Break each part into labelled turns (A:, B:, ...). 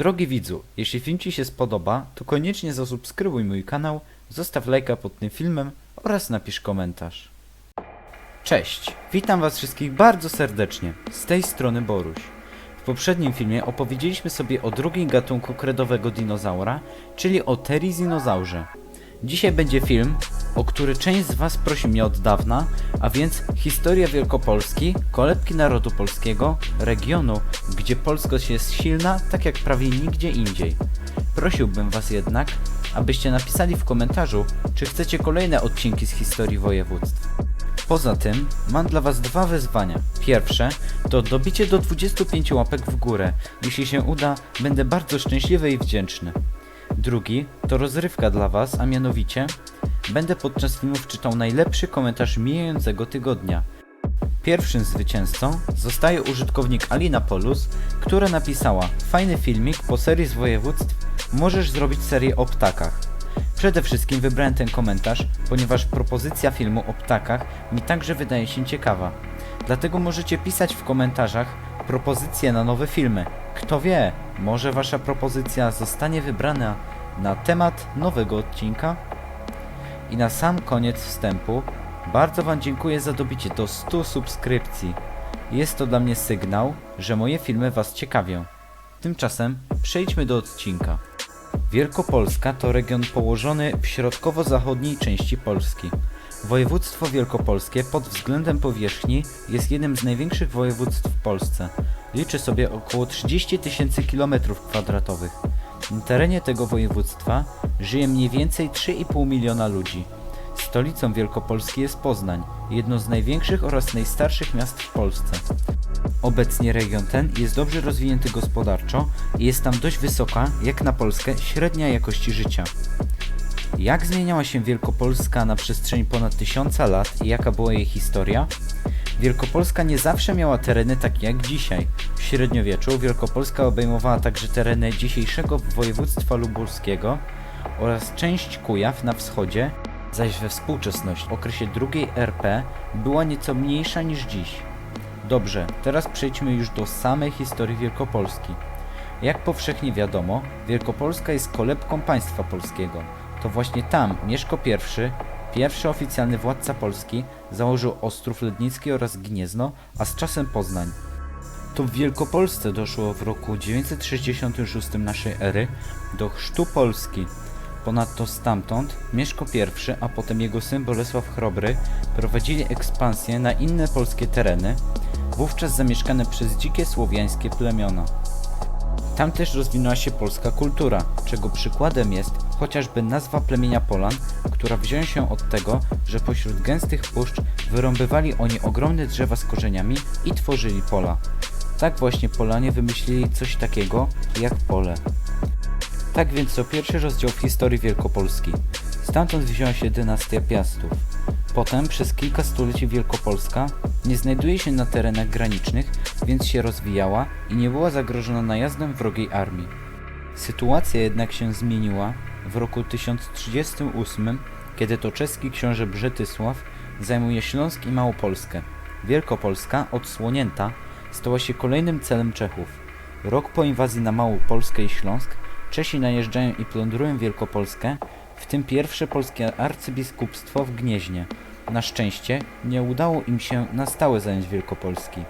A: Drogi widzu, jeśli film Ci się spodoba, to koniecznie zasubskrybuj mój kanał, zostaw lajka pod tym filmem oraz napisz komentarz. Cześć, witam Was wszystkich bardzo serdecznie, z tej strony Boruś. W poprzednim filmie opowiedzieliśmy sobie o drugim gatunku kredowego dinozaura, czyli o terizinozaurze. Dzisiaj będzie film, o który część z Was prosi mnie od dawna, a więc historia Wielkopolski, kolebki narodu polskiego, regionu, gdzie polskość jest silna, tak jak prawie nigdzie indziej. Prosiłbym Was jednak, abyście napisali w komentarzu, czy chcecie kolejne odcinki z historii województw. Poza tym mam dla Was dwa wyzwania. Pierwsze to dobicie do 25 łapek w górę. Jeśli się uda, będę bardzo szczęśliwy i wdzięczny. Drugi to rozrywka dla Was, a mianowicie będę podczas filmów czytał najlepszy komentarz mijającego tygodnia. Pierwszym zwycięzcą zostaje użytkownik Alina Polus, która napisała Fajny filmik po serii z województw, możesz zrobić serię o ptakach. Przede wszystkim wybrałem ten komentarz, ponieważ propozycja filmu o ptakach mi także wydaje się ciekawa. Dlatego możecie pisać w komentarzach propozycje na nowe filmy. Kto wie, może wasza propozycja zostanie wybrana na temat nowego odcinka? I na sam koniec wstępu, bardzo Wam dziękuję za dobicie do 100 subskrypcji. Jest to dla mnie sygnał, że moje filmy Was ciekawią. Tymczasem przejdźmy do odcinka. Wielkopolska to region położony w środkowo-zachodniej części Polski. Województwo wielkopolskie pod względem powierzchni jest jednym z największych województw w Polsce. Liczy sobie około 30 tysięcy kilometrów kwadratowych. Na terenie tego województwa żyje mniej więcej 3,5 miliona ludzi. Stolicą Wielkopolski jest Poznań, jedno z największych oraz najstarszych miast w Polsce. Obecnie region ten jest dobrze rozwinięty gospodarczo i jest tam dość wysoka, jak na Polskę, średnia jakości życia. Jak zmieniała się Wielkopolska na przestrzeni ponad tysiąca lat i jaka była jej historia? Wielkopolska nie zawsze miała tereny takie jak dzisiaj. Średniowieczu Wielkopolska obejmowała także tereny dzisiejszego województwa lubuskiego oraz część Kujaw na wschodzie, zaś we współczesności w okresie II RP była nieco mniejsza niż dziś. Dobrze, teraz przejdźmy już do samej historii Wielkopolski. Jak powszechnie wiadomo, Wielkopolska jest kolebką państwa polskiego. To właśnie tam Mieszko I, pierwszy oficjalny władca Polski, założył Ostrów Lednicki oraz Gniezno, a z czasem Poznań. To w Wielkopolsce doszło w roku 966 naszej ery do chrztu Polski. Ponadto stamtąd Mieszko I, a potem jego syn Bolesław Chrobry prowadzili ekspansję na inne polskie tereny, wówczas zamieszkane przez dzikie słowiańskie plemiona. Tam też rozwinęła się polska kultura, czego przykładem jest chociażby nazwa plemienia Polan, która wzięła się od tego, że pośród gęstych puszcz wyrąbywali oni ogromne drzewa z korzeniami i tworzyli pola. Tak właśnie Polanie wymyślili coś takiego jak pole. Tak więc to pierwszy rozdział w historii Wielkopolski. Stamtąd wzięła się dynastia Piastów. Potem przez kilka stuleci Wielkopolska nie znajduje się na terenach granicznych, więc się rozwijała i nie była zagrożona najazdem wrogiej armii. Sytuacja jednak się zmieniła w roku 1038, kiedy to czeski książę Brzetysław zajmuje Śląsk i Małopolskę. Wielkopolska, odsłonięta, stała się kolejnym celem Czechów. Rok po inwazji na Małopolskę i Śląsk Czesi najeżdżają i plądrują Wielkopolskę, w tym pierwsze polskie arcybiskupstwo w Gnieźnie. Na szczęście nie udało im się na stałe zająć Wielkopolski.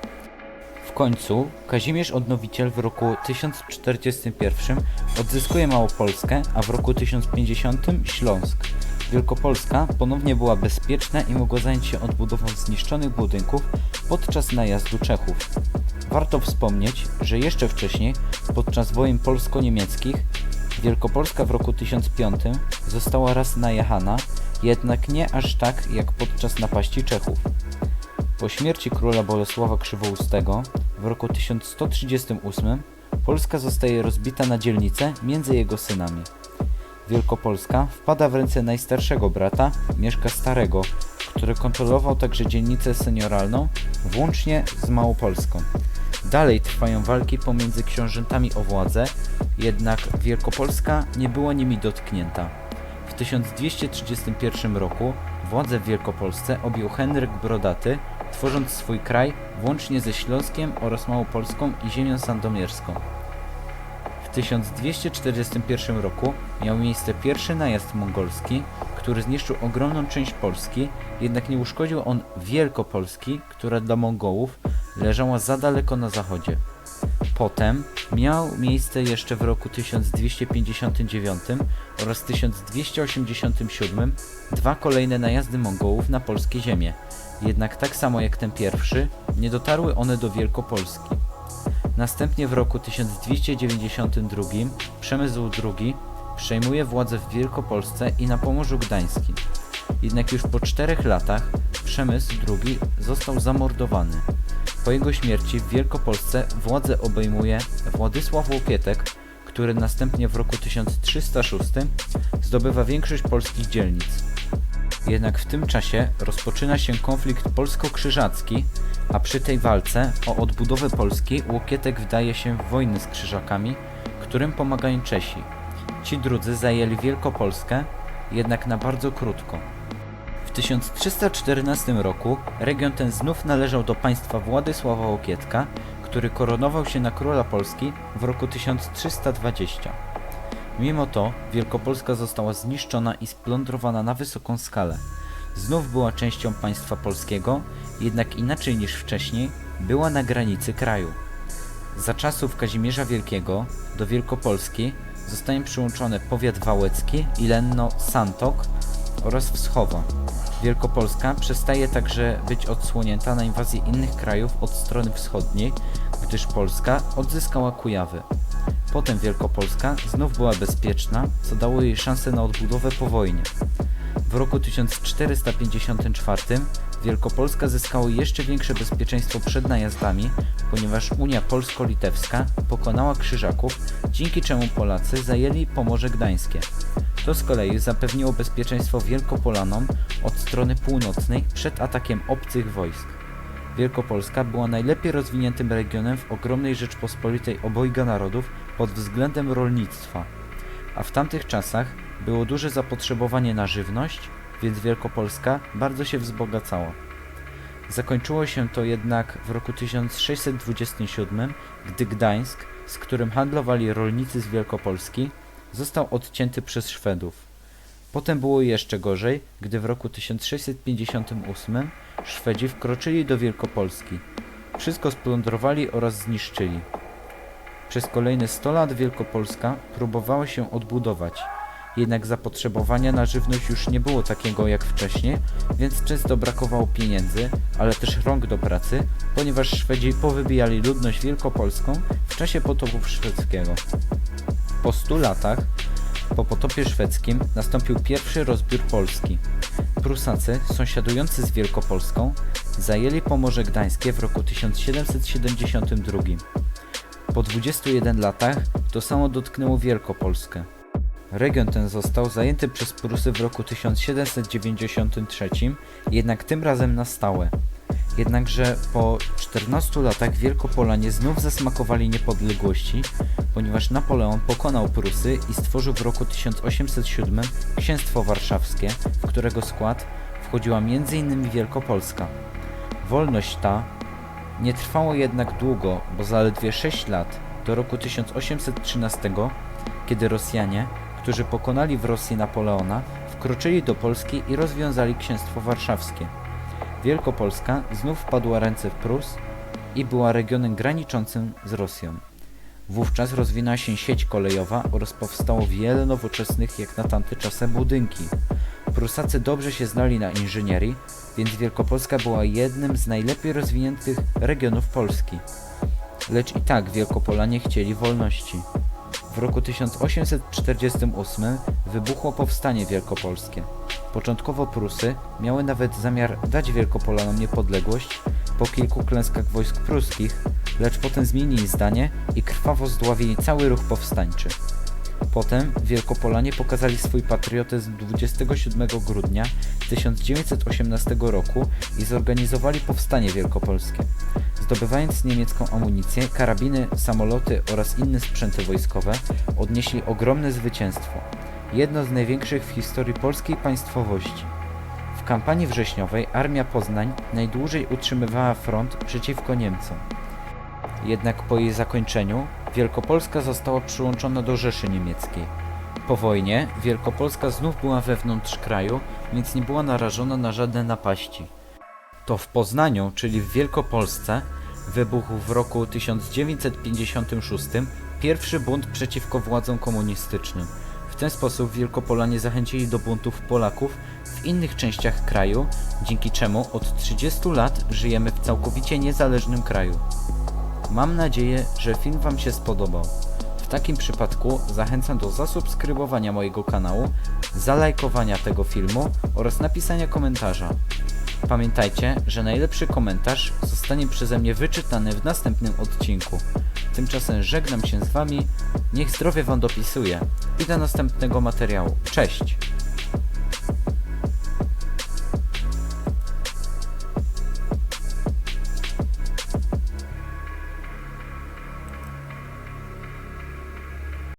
A: W końcu Kazimierz Odnowiciel w roku 1041 odzyskuje Małopolskę, a w roku 1050 Śląsk. Wielkopolska ponownie była bezpieczna i mogła zająć się odbudową zniszczonych budynków podczas najazdu Czechów. Warto wspomnieć, że jeszcze wcześniej, podczas wojen polsko-niemieckich, Wielkopolska w roku 1005 została raz najechana, jednak nie aż tak jak podczas napaści Czechów. Po śmierci króla Bolesława Krzywoustego w roku 1138 Polska zostaje rozbita na dzielnice między jego synami. Wielkopolska wpada w ręce najstarszego brata, Mieszka Starego, który kontrolował także dzielnicę senioralną, włącznie z Małopolską. Dalej trwają walki pomiędzy książętami o władzę, jednak Wielkopolska nie była nimi dotknięta. W 1231 roku władzę w Wielkopolsce objął Henryk Brodaty, tworząc swój kraj włącznie ze Śląskiem oraz Małopolską i ziemią sandomierską. W W 1241 roku miał miejsce pierwszy najazd mongolski, który zniszczył ogromną część Polski, jednak nie uszkodził on Wielkopolski, która dla Mongołów leżała za daleko na zachodzie. Potem miał miejsce jeszcze w roku 1259 oraz 1287 dwa kolejne najazdy Mongołów na polskie ziemie, jednak tak samo jak ten pierwszy, nie dotarły one do Wielkopolski. Następnie w roku 1292 Przemysł II przejmuje władzę w Wielkopolsce i na Pomorzu Gdańskim. Jednak już po czterech latach Przemysł II został zamordowany. Po jego śmierci w Wielkopolsce władzę obejmuje Władysław Łokietek, który następnie w roku 1306 zdobywa większość polskich dzielnic. Jednak w tym czasie rozpoczyna się konflikt polsko-krzyżacki, a przy tej walce o odbudowę Polski Łokietek wdaje się w wojny z Krzyżakami, którym pomagają Czesi. Ci drudzy zajęli Wielkopolskę, jednak na bardzo krótko. W 1314 roku region ten znów należał do państwa Władysława Łokietka, który koronował się na króla Polski w roku 1320. Mimo to Wielkopolska została zniszczona i splądrowana na wysoką skalę. Znów była częścią państwa polskiego, jednak inaczej niż wcześniej była na granicy kraju. Za czasów Kazimierza Wielkiego do Wielkopolski zostają przyłączone powiat wałecki, Ilenno-Santok oraz Wschowa. Wielkopolska przestaje także być odsłonięta na inwazję innych krajów od strony wschodniej, gdyż Polska odzyskała Kujawy. Potem Wielkopolska znów była bezpieczna, co dało jej szansę na odbudowę po wojnie. W roku 1454 Wielkopolska zyskała jeszcze większe bezpieczeństwo przed najazdami, ponieważ Unia Polsko-Litewska pokonała Krzyżaków, dzięki czemu Polacy zajęli Pomorze Gdańskie. To z kolei zapewniło bezpieczeństwo Wielkopolanom od strony północnej przed atakiem obcych wojsk. Wielkopolska była najlepiej rozwiniętym regionem w ogromnej Rzeczpospolitej obojga narodów pod względem rolnictwa, a w tamtych czasach było duże zapotrzebowanie na żywność, więc Wielkopolska bardzo się wzbogacała. Zakończyło się to jednak w roku 1627, gdy Gdańsk, z którym handlowali rolnicy z Wielkopolski, został odcięty przez Szwedów. Potem było jeszcze gorzej, gdy w roku 1658 Szwedzi wkroczyli do Wielkopolski. Wszystko splądrowali oraz zniszczyli. Przez kolejne 100 lat Wielkopolska próbowała się odbudować. Jednak zapotrzebowania na żywność już nie było takiego jak wcześniej, więc często brakowało pieniędzy, ale też rąk do pracy, ponieważ Szwedzi powybijali ludność wielkopolską w czasie potopu szwedzkiego. Po 100 latach, po potopie szwedzkim, nastąpił pierwszy rozbiór Polski. Prusacy, sąsiadujący z Wielkopolską, zajęli Pomorze Gdańskie w roku 1772. Po 21 latach to samo dotknęło Wielkopolskę. Region ten został zajęty przez Prusy w roku 1793, jednak tym razem na stałe. Jednakże po 14 latach Wielkopolanie znów zasmakowali niepodległości, ponieważ Napoleon pokonał Prusy i stworzył w roku 1807 Księstwo Warszawskie, w którego skład wchodziła m.in. Wielkopolska. Wolność ta nie trwało jednak długo, bo zaledwie 6 lat, do roku 1813, kiedy Rosjanie, którzy pokonali w Rosji Napoleona, wkroczyli do Polski i rozwiązali Księstwo Warszawskie. Wielkopolska znów wpadła ręce w Prus i była regionem graniczącym z Rosją. Wówczas rozwinęła się sieć kolejowa oraz powstało wiele nowoczesnych jak na tamte czasy budynki. Prusacy dobrze się znali na inżynierii, więc Wielkopolska była jednym z najlepiej rozwiniętych regionów Polski. Lecz i tak Wielkopolanie chcieli wolności. W roku 1848 wybuchło powstanie wielkopolskie. Początkowo Prusy miały nawet zamiar dać Wielkopolanom niepodległość po kilku klęskach wojsk pruskich, lecz potem zmienili zdanie i krwawo zdławili cały ruch powstańczy. Potem Wielkopolanie pokazali swój patriotyzm 27 grudnia 1918 roku i zorganizowali powstanie wielkopolskie. Zdobywając niemiecką amunicję, karabiny, samoloty oraz inne sprzęty wojskowe, odnieśli ogromne zwycięstwo. Jedno z największych w historii polskiej państwowości. W kampanii wrześniowej Armia Poznań najdłużej utrzymywała front przeciwko Niemcom. Jednak po jej zakończeniu Wielkopolska została przyłączona do Rzeszy Niemieckiej. Po wojnie Wielkopolska znów była wewnątrz kraju, więc nie była narażona na żadne napaści. To w Poznaniu, czyli w Wielkopolsce, wybuchł w roku 1956 pierwszy bunt przeciwko władzom komunistycznym. W ten sposób Wielkopolanie zachęcili do buntów Polaków w innych częściach kraju, dzięki czemu od 30 lat żyjemy w całkowicie niezależnym kraju. Mam nadzieję, że film Wam się spodobał. W takim przypadku zachęcam do zasubskrybowania mojego kanału, zalajkowania tego filmu oraz napisania komentarza. Pamiętajcie, że najlepszy komentarz zostanie przeze mnie wyczytany w następnym odcinku. Tymczasem żegnam się z Wami, niech zdrowie Wam dopisuje i do następnego materiału. Cześć!